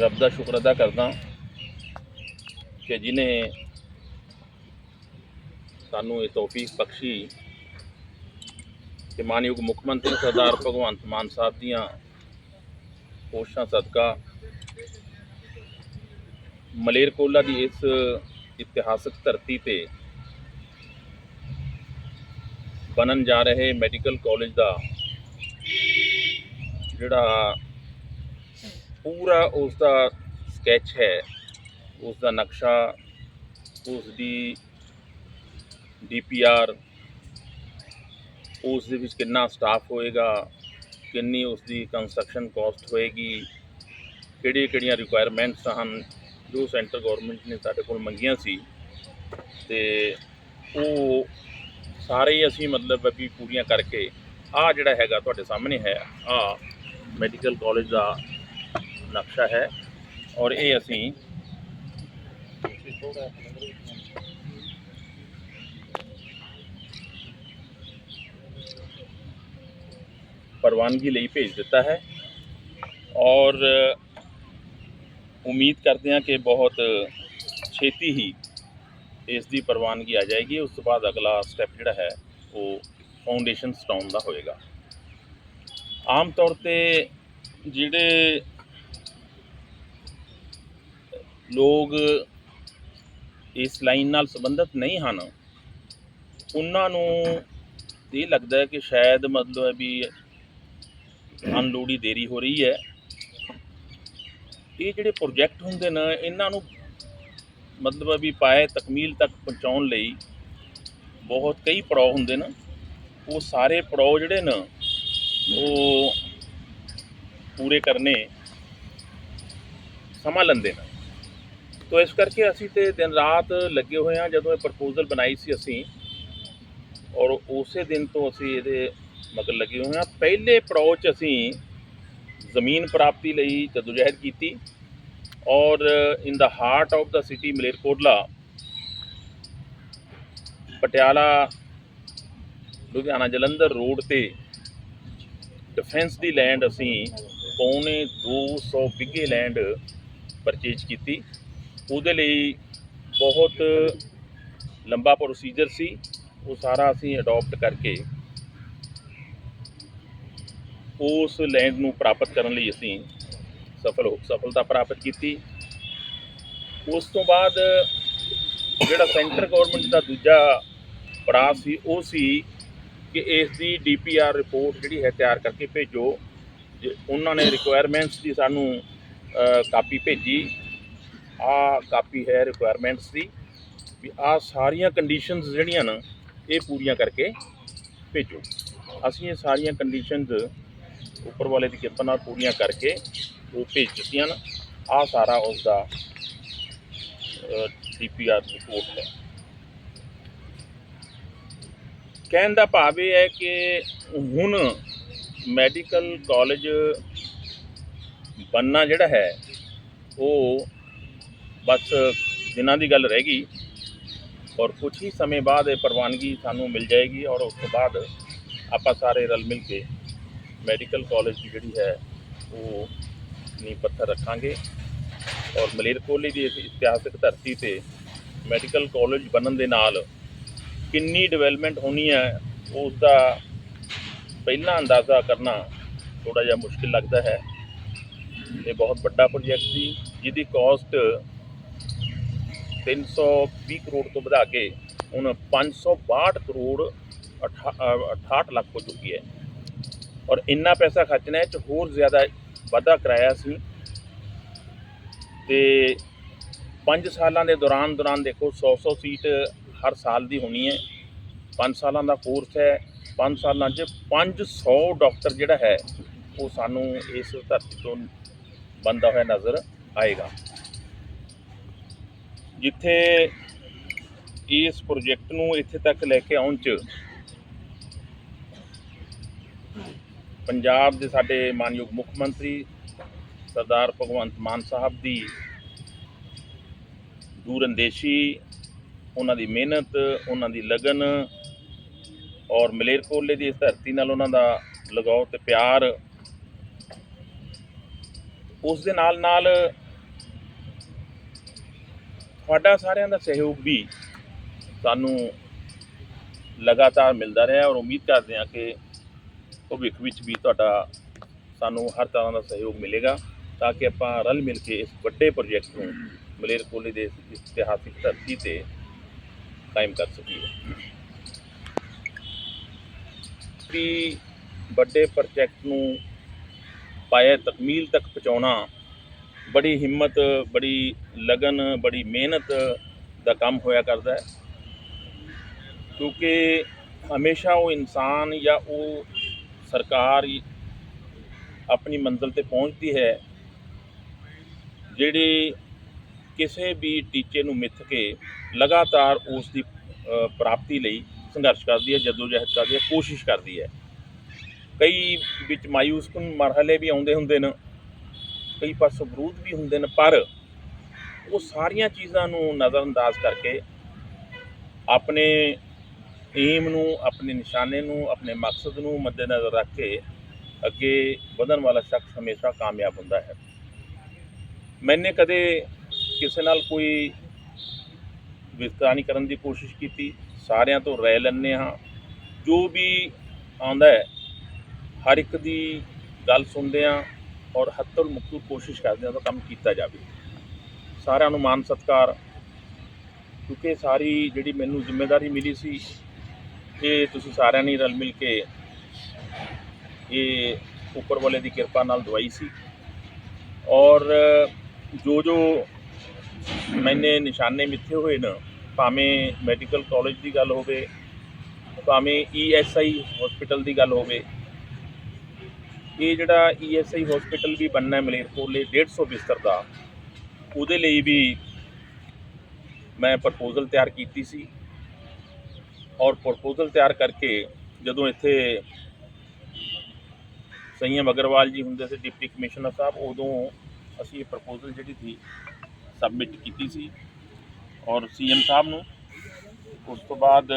ਰੱਬ ਦਾ ਸ਼ੁਕਰ ਅਦਾ ਕਰਦਾ ਕਿ ਜਿਨੇ ਸਾਨੂੰ ਇਹ ਤੋਫੀਕ ਬਖਸ਼ੀ ਕਿ ਮਾਨਯੋਗ ਮੁੱਖ ਮੰਤਰੀ ਸਰਦਾਰ ਭਗਵੰਤ ਮਾਨ ਸਾਹਿਬ ਦੀਆਂ ਕੋਸ਼ਿਸ਼ਾਂ ਸਦਕਾ ਮਲੇਰਕੋਲਾ ਦੀ ਇਸ ਇਤਿਹਾਸਕ ਧਰਤੀ ਤੇ ਬਣਨ ਜਾ ਰਹੇ ਮੈਡੀਕਲ ਕਾਲਜ ਦਾ ਜਿਹੜਾ ਪੂਰਾ ਉਸ ਦਾ ਸਕੈਚ ਹੈ। ਉਸ ਦਾ ਨਕਸ਼ਾ ਉਸ ਦੀ ਡੀਪੀਆਰ ਉਸ ਦੇ ਵਿੱਚ ਕਿੰਨਾ ਸਟਾਫ ਹੋਏਗਾ, ਕਿੰਨੀ ਉਸ ਦੀ ਕੰਸਟਰਕਸ਼ਨ ਕਾਸਟ ਹੋਏਗੀ ਕਿਹੜੀਆਂ ਕਿਹੜੀਆਂ ਰਿਕੁਆਇਰਮੈਂਟਸ ਹਨ, ਜੋ ਸੈਂਟਰ ਗਵਰਨਮੈਂਟ ਨੇ ਸਾਡੇ ਕੋਲ ਮੰਗੀਆਂ ਸੀ। ਤੇ ਉਹ ਸਾਰੇ ਹੀ ਅਸੀਂ ਮਤਲਬ ਵੀ ਪੂਰੀਆਂ ਕਰਕੇ ਆ ਜਿਹੜਾ ਹੈਗਾ ਤੁਹਾਡੇ ਸਾਹਮਣੇ ਹੈ ਆ ਮੈਡੀਕਲ ਕਾਲਜ ਦਾ ਨਕਸ਼ਾ ਹੈ ਔਰ ਇਹ ਅਸੀਂ ਪ੍ਰਵਾਨਗੀ ਲਈ ਭੇਜ ਦਿੱਤਾ ਹੈ ਔਰ ਉਮੀਦ ਕਰਦੇ ਹਾਂ ਕਿ ਬਹੁਤ ਛੇਤੀ ਹੀ ਇਸ ਦੀ ਪ੍ਰਵਾਨਗੀ ਆ ਜਾਏਗੀ। ਉਸ ਤੋਂ ਬਾਅਦ ਅਗਲਾ ਸਟੈਪ ਜਿਹੜਾ ਹੈ, ਉਹ ਫਾਊਂਡੇਸ਼ਨ ਸਟਾਉਨ ਦਾ ਹੋਏਗਾ। ਆਮ ਤੌਰ ਤੇ ਜਿਹੜੇ ਲੋਕ ਇਸ ਲਾਈਨ ਨਾਲ ਸੰਬੰਧਿਤ ਨਹੀਂ ਹਨ। ਉਹਨਾਂ ਨੂੰ ਇਹ ਲੱਗਦਾ ਹੈ ਕਿ ਸ਼ਾਇਦ ਮਤਲਬ ਵੀ ਅਨਲੋੜੀ ਦੇਰੀ ਹੋ ਰਹੀ ਹੈ। ਇਹ ਜਿਹੜੇ ਪ੍ਰੋਜੈਕਟ ਹੁੰਦੇ ਨੇ, ਇਹਨਾਂ ਨੂੰ ਮਤਲਬ ਵੀ ਪਾਏ ਤਕਮੀਲ ਤੱਕ ਪਹੁੰਚਾਉਣ ਲਈ ਬਹੁਤ ਕਈ ਪੜਾਅ ਹੁੰਦੇ ਨੇ। ਉਹ ਸਾਰੇ ਪੜਾਅ ਜਿਹੜੇ ਨੇ, ਉਹ ਪੂਰੇ ਕਰਨੇ ਸਮਾਂ ਲੈਂਦੇ ਨੇ। ਤੋ ਇਸ ਕਰਕੇ ਅਸੀਂ ਤੇ ਦਿਨ ਰਾਤ ਲੱਗੇ ਹੋਏ ਹਾਂ, ਜਦੋਂ ਇਹ ਪ੍ਰਪੋਜ਼ਲ ਬਣਾਈ ਸੀ ਅਸੀਂ, ਔਰ ਉਸੇ ਦਿਨ ਤੋਂ ਅਸੀਂ ਇਹਦੇ ਮਗਰ ਲੱਗੇ ਹੋਏ ਹਾਂ। ਪਹਿਲੇ ਪੜਾਅ ਅਸੀਂ ਜ਼ਮੀਨ ਪ੍ਰਾਪਤੀ ਲਈ ਜਦੋਜਹਿਦ ਕੀਤੀ, ਔਰ in the heart of the city Malerkotla, Patiala, Ludhiana Jalandhar road ਤੇ ਡਿਫੈਂਸ ਦੀ ਲੈਂਡ ਅਸੀਂ ਪੌਣੇ 200 ਬਿਗੇ ਲੈਂਡ ਪਰਚੇਜ ਕੀਤੀ। ਉਹਦੇ ਲਈ ਬਹੁਤ ਲੰਬਾ ਪ੍ਰੋਸੀਜਰ ਸੀ। ਉਹ ਸਾਰਾ ਅਸੀਂ ਅਡਾਪਟ ਕਰਕੇ ਉਸ ਲੈਂਡ ਨੂੰ ਪ੍ਰਾਪਤ ਕਰਨ ਲਈ ਅਸੀਂ ਸਫਲ ਹੋ ਸਫਲਤਾ ਪ੍ਰਾਪਤ ਕੀਤੀ। ਉਸ ਤੋਂ ਬਾਅਦ ਜਿਹੜਾ ਸੈਂਟਰ ਗਵਰਨਮੈਂਟ ਦਾ ਦੂਜਾ ਪੜਾਅ ਸੀ, ਉਹ ਸੀ ਕਿ ਇਸ ਦੀ ਡੀਪੀਆਰ ਰਿਪੋਰਟ ਜਿਹੜੀ ਹੈ ਤਿਆਰ ਕਰਕੇ ਭੇਜੋ। ਜੇ ਉਹਨਾਂ ਨੇ ਰਿਕੁਆਇਰਮੈਂਟਸ ਦੀ ਸਾਨੂੰ ਕਾਪੀ ਭੇਜੀ। ਆ ਕਾਪੀ ਹੈ ਰਿਕੁਆਇਰਮੈਂਟਸ ਦੀ ਵੀ ਆ ਸਾਰੀਆਂ ਕੰਡੀਸ਼ਨਸ ਜਿਹੜੀਆਂ ਨਾ, ਇਹ ਪੂਰੀਆਂ ਕਰਕੇ ਭੇਜੋ। ਅਸੀਂ ਇਹ ਸਾਰੀਆਂ ਕੰਡੀਸ਼ਨਸ ਉੱਪਰ ਵਾਲੇ ਦੀ ਕਿਰਪਾ ਨਾਲ ਪੂਰੀਆਂ ਕਰਕੇ ਉਹ ਭੇਜ ਦਿੱਤੀਆਂ ਨਾ, ਆ ਸਾਰਾ ਉਸ ਦਾ ਡੀਪੀਆਰ ਰਿਪੋਰਟ ਹੈ। ਕਹਿਣ ਦਾ ਭਾਵ ਇਹ ਹੈ ਕਿ ਹੁਣ ਮੈਡੀਕਲ ਕਾਲਜ ਬੰਨਾ ਜਿਹੜਾ ਹੈ, ਉਹ ਬਸ ਦਿਨਾਂ ਦੀ ਗੱਲ ਰਹਿ ਗਈ ਔਰ ਕੁਝ ਹੀ ਸਮੇਂ ਬਾਅਦ ਇਹ ਪ੍ਰਵਾਨਗੀ ਸਾਨੂੰ ਮਿਲ ਜਾਏਗੀ ਔਰ ਉਸ ਤੋਂ ਬਾਅਦ ਆਪਾਂ ਸਾਰੇ ਰਲ ਮਿਲ ਕੇ ਮੈਡੀਕਲ ਕਾਲਜ ਦੀ ਜਿਹੜੀ ਹੈ ਉਹ ਨੀਂਹ ਪੱਥਰ ਰੱਖਾਂਗੇ ਔਰ ਮਲੇਰਕੋਟਲੇ ਦੀ ਇਸ ਇਤਿਹਾਸਕ ਧਰਤੀ ਤੇ ਮੈਡੀਕਲ ਕਾਲਜ ਬਣਨ ਦੇ ਨਾਲ ਕਿੰਨੀ ਡਿਵੈਲਪਮੈਂਟ ਹੋਣੀ ਹੈ ਉਸ ਦਾ ਪਹਿਲਾਂ ਅੰਦਾਜ਼ਾ ਕਰਨਾ ਥੋੜਾ ਜਿਹਾ ਮੁਸ਼ਕਿਲ ਲੱਗਦਾ ਹੈ। ਇਹ ਬਹੁਤ ਵੱਡਾ ਪ੍ਰੋਜੈਕਟ ਸੀ, ਜਿਹਦੀ ਕਾਸਟ 320 ਕਰੋੜ ਤੋਂ ਵਧਾ ਕੇ ਹੁਣ 562 ਕਰੋੜ 68 ਲੱਖ ਹੋ ਚੁੱਕੀ ਹੈ। ਔਰ ਇੰਨਾ ਪੈਸਾ ਖਰਚਣਾ ਹੈ ਚ ਹੋਰ ਜ਼ਿਆਦਾ ਵਾਧਾ ਕਰਾਇਆ ਸੀ ਤੇ 5 ਸਾਲਾਂ ਦੇ ਦੌਰਾਨ ਦੌਰਾਨ ਦੇਖੋ 100 100 ਸੀਟ ਹਰ ਸਾਲ ਦੀ ਹੋਣੀ ਹੈ। 5 ਸਾਲਾਂ ਦਾ ਕੋਰਸ ਹੈ 5 ਸਾਲਾਂ 'ਚ 500 ਡਾਕਟਰ ਜਿਹੜਾ ਹੈ, ਉਹ ਸਾਨੂੰ ਇਸ ਧਰਤੀ ਤੋਂ ਬੰਦਾ ਹੋਇਆ ਨਜ਼ਰ ਆਏਗਾ। ਜਿੱਥੇ ਇਸ ਪ੍ਰੋਜੈਕਟ ਨੂੰ ਇੱਥੇ ਤੱਕ ਲੈ ਕੇ ਆਉਣ 'ਚ ਪੰਜਾਬ ਦੇ ਸਾਡੇ ਮਾਨਯੋਗ ਮੁੱਖ ਮੰਤਰੀ ਸਰਦਾਰ ਭਗਵੰਤ ਮਾਨ ਸਾਹਿਬ ਦੀ ਦੂਰਅੰਦੇਸ਼ੀ, ਉਹਨਾਂ ਦੀ ਮਿਹਨਤ, ਉਹਨਾਂ ਦੀ ਲਗਨ ਔਰ ਮਲੇਰਕੋਲੇ ਦੀ ਇਸ ਧਰਤੀ ਨਾਲ ਉਹਨਾਂ ਦਾ ਲਗਾਓ ਤੇ ਪਿਆਰ, ਉਸ ਦੇ ਨਾਲ ਨਾਲ ਤੁਹਾਡਾ ਸਾਰਿਆਂ ਦਾ ਸਹਿਯੋਗ ਵੀ ਸਾਨੂੰ ਲਗਾਤਾਰ ਮਿਲਦਾ ਰਿਹਾ ਔਰ ਉਮੀਦ ਕਰਦੇ ਹਾਂ ਕਿ ਭਵਿੱਖ ਵਿੱਚ ਵੀ ਤੁਹਾਡਾ ਸਾਨੂੰ ਹਰ ਤਰ੍ਹਾਂ ਦਾ ਸਹਿਯੋਗ ਮਿਲੇਗਾ ਤਾਂ ਕਿ ਆਪਾਂ ਰਲ ਮਿਲ ਕੇ ਇਸ ਵੱਡੇ ਪ੍ਰੋਜੈਕਟ ਨੂੰ ਮਲੇਰਕੋਲੇ ਦੇ ਇਤਿਹਾਸਿਕ ਧਰਤੀ ਤੇ ਕਾਇਮ ਕਰ ਸਕੀਏ। ਵੀ ਵੱਡੇ ਪ੍ਰੋਜੈਕਟ ਨੂੰ ਪਾਇਆ ਤਕਮੀਲ ਤੱਕ ਪਹੁੰਚਾਉਣਾ ਬੜੀ ਹਿੰਮਤ, ਬੜੀ ਲਗਨ, ਬੜੀ ਮਿਹਨਤ ਦਾ ਕੰਮ ਹੋਇਆ ਕਰਦਾ ਹੈ। ਕਿਉਂਕਿ ਹਮੇਸ਼ਾ ਉਹ ਇਨਸਾਨ ਜਾਂ ਉਹ ਸਰਕਾਰ ਆਪਣੀ ਮੰਜ਼ਿਲ ਤੇ ਪਹੁੰਚਦੀ ਹੈ, ਜਿਹੜੀ ਕਿਸੇ ਵੀ ਟੀਚੇ ਨੂੰ ਮਿੱਥ ਕੇ ਲਗਾਤਾਰ ਉਸ ਦੀ ਪ੍ਰਾਪਤੀ ਲਈ ਸੰਘਰਸ਼ ਕਰਦੀ ਹੈ, ਜਦੋਜਹਿਦ ਕਰਦੀ ਹੈ, ਕੋਸ਼ਿਸ਼ ਕਰਦੀ ਹੈ। ਕਈ ਵਿੱਚ ਮਾਯੂਸਕੁਨ ਮਰਹਲੇ ਵੀ ਆਉਂਦੇ ਹੁੰਦੇ ਨੇ। ਕਈ ਪਾਸੋਂ ਵਿਰੋਧ ਵੀ ਹੁੰਦੇ ਨੇ, ਪਰ ਉਹ ਸਾਰੀਆਂ ਚੀਜ਼ਾਂ ਨੂੰ ਨਜ਼ਰਅੰਦਾਜ਼ ਕਰਕੇ ਆਪਣੇ ਏਮ ਨੂੰ, ਆਪਣੇ ਨਿਸ਼ਾਨੇ ਨੂੰ, ਆਪਣੇ ਮਕਸਦ ਨੂੰ ਮੱਦੇਨਜ਼ਰ ਰੱਖ ਕੇ ਅੱਗੇ ਵਧਣ ਵਾਲਾ ਸ਼ਖਸ ਹਮੇਸ਼ਾ ਕਾਮਯਾਬ ਹੁੰਦਾ ਹੈ। ਮੈਨੇ ਕਦੇ ਕਿਸੇ ਨਾਲ ਕੋਈ ਵਿਤਕਰਾ ਨਹੀਂ ਕਰਨ ਦੀ ਕੋਸ਼ਿਸ਼ ਕੀਤੀ। ਸਾਰਿਆਂ ਤੋਂ ਰਾਏ ਲੈਂਦੇ ਹਾਂ। ਜੋ ਵੀ ਆਉਂਦਾ ਹੈ, ਹਰ ਇੱਕ ਦੀ ਗੱਲ ਸੁਣਦੇ ਹਾਂ। ਔਰ ਹੱਥੋਂ ਮੁਕਤੂ ਕੋਸ਼ਿਸ਼ ਕਰਦੇ ਹਾਂ ਤਾਂ ਕੰਮ ਕੀਤਾ ਜਾਵੇ। ਸਾਰਿਆਂ ਨੂੰ ਮਾਨ ਸਤਿਕਾਰ, ਕਿਉਂਕਿ ਸਾਰੀ ਜਿਹੜੀ ਮੈਨੂੰ ਜ਼ਿੰਮੇਵਾਰੀ ਮਿਲੀ ਸੀ, ਇਹ ਤੁਸੀਂ ਸਾਰਿਆਂ ਨੇ ਰਲ ਮਿਲ ਕੇ ਇਹ ਉੱਪਰ ਵਾਲੇ ਦੀ ਕਿਰਪਾ ਨਾਲ ਦਵਾਈ ਸੀ। ਔਰ ਜੋ ਜੋ ਮੈਨੇ ਨਿਸ਼ਾਨੇ ਮਿੱਥੇ ਹੋਏ ਨੇ, ਭਾਵੇਂ ਮੈਡੀਕਲ ਕਾਲਜ ਦੀ ਗੱਲ ਹੋਵੇ, ਭਾਵੇਂ ਈਐਸਆਈ ਹਸਪੀਟਲ ਦੀ ਗੱਲ ਹੋਵੇ ਇਹ ਜਿਹੜਾ ਈਐਸਆਈ ਹਸਪੀਟਲ ਵੀ ਬਣਨਾ ਹੈ ਮਲੇਰਕੋਟਲੇ 150 ਬਿਸਤਰ ਦਾ, ਉਹਦੇ ਲਈ ਵੀ ਮੈਂ ਪ੍ਰਪੋਜ਼ਲ ਤਿਆਰ ਕੀਤੀ ਸੀ। ਔਰ ਪ੍ਰਪੋਜ਼ਲ ਤਿਆਰ ਕਰਕੇ ਜਦੋਂ ਇੱਥੇ ਸੰਯਮ ਅਗਰਵਾਲ ਜੀ ਹੁੰਦੇ ਸੀ, ਡਿਪਟੀ ਕਮਿਸ਼ਨਰ ਸਾਹਿਬ, ਉਦੋਂ ਅਸੀਂ ਇਹ ਪ੍ਰਪੋਜ਼ਲ ਜਿਹੜੀ ਸੀ ਸਬਮਿਟ ਕੀਤੀ ਸੀ। ਔਰ ਸੀਐਮ ਸਾਹਿਬ ਨੂੰ, ਉਸ ਤੋਂ ਬਾਅਦ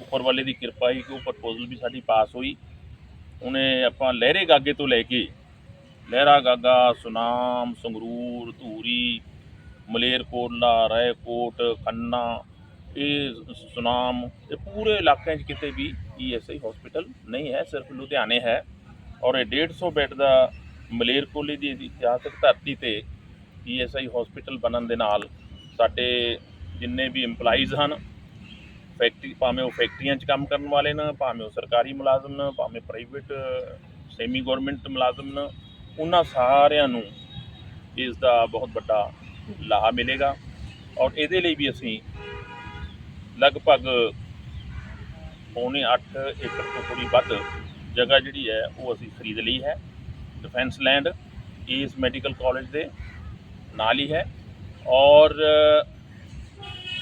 ਉੱਪਰ ਵਾਲੇ ਦੀ ਕਿਰਪਾ ਹੀ ਕਿ ਉਹ ਪ੍ਰਪੋਜ਼ਲ ਵੀ ਸਾਡੀ ਪਾਸ ਹੋਈ। ਉਹਨੇ ਆਪਾਂ ਲਹਿਰੇ ਗਾਗੇ ਤੋਂ ਲੈ ਕੇ, ਲਹਿਰਾ ਗਾਗਾ, ਸੁਨਾਮ, ਸੰਗਰੂਰ, ਧੂਰੀ ਮਲੇਰਕੋਟਲਾ ਰਾਏਕੋਟ, ਖੰਨਾ, ਇਹ ਸੁਨਾਮ, ਇਹ ਪੂਰੇ ਇਲਾਕਿਆਂ 'ਚ ਕਿਤੇ ਵੀ ਈਐਸਆਈ ਹਸਪੀਟਲ ਨਹੀਂ ਹੈ, ਸਿਰਫ ਲੁਧਿਆਣੇ ਹੈ। ਔਰ ਇਹ 150 ਬੈੱਡ ਦਾ ਮਲੇਰਕੋਲੇ ਦੀ ਇਤਿਹਾਸਕ ਧਰਤੀ ਤੇ ਈਐਸਆਈ ਹਸਪੀਟਲ ਬਣਨ ਦੇ ਨਾਲ ਸਾਡੇ ਜਿੰਨੇ ਵੀ EMPLOYEES ਹਨ ਫੈਕਟਰੀ ਭਾਵੇਂ ਉਹ ਫੈਕਟਰੀਆਂ 'ਚ ਕੰਮ ਕਰਨ ਵਾਲੇ ਨੇ, ਭਾਵੇਂ ਉਹ ਸਰਕਾਰੀ ਮੁਲਾਜ਼ਮ ਨੇ, ਭਾਵੇਂ ਪ੍ਰਾਈਵੇਟ ਸੈਮੀ ਗਵਰਨਮੈਂਟ ਮੁਲਾਜ਼ਮ ਨੇ, ਉਹਨਾਂ ਸਾਰਿਆਂ ਨੂੰ ਇਸ ਦਾ ਬਹੁਤ ਵੱਡਾ ਲਾਹਾ ਮਿਲੇਗਾ ਔਰ ਇਹਦੇ ਲਈ ਵੀ ਅਸੀਂ ਲਗਭਗ ਪੌਣੇ 8 ਏਕੜ ਤੋਂ ਥੋੜੀ ਵੱਧ ਜਗ੍ਹਾ ਜਿਹੜੀ ਹੈ, ਉਹ ਅਸੀਂ ਖਰੀਦ ਲਈ ਹੈ। ਡਿਫੈਂਸ ਲੈਂਡ ਇਸ ਮੈਡੀਕਲ ਕਾਲਜ ਦੇ ਨਾਲ ਹੀ ਹੈ ਔਰ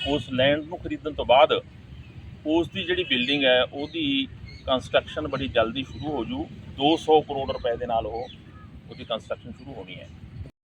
ਉਸ ਲੈਂਡ ਨੂੰ ਖਰੀਦਣ ਤੋਂ ਬਾਅਦ ਉਸ ਦੀ ਜਿਹੜੀ ਬਿਲਡਿੰਗ ਹੈ, ਉਹਦੀ ਕੰਸਟਰਕਸ਼ਨ ਬੜੀ ਜਲਦੀ ਸ਼ੁਰੂ ਹੋ ਜੂ। 200 ਕਰੋੜ ਰੁਪਏ ਦੇ ਨਾਲ ਉਹ, ਉਹਦੀ ਕੰਸਟਰਕਸ਼ਨ ਸ਼ੁਰੂ ਹੋਣੀ ਹੈ।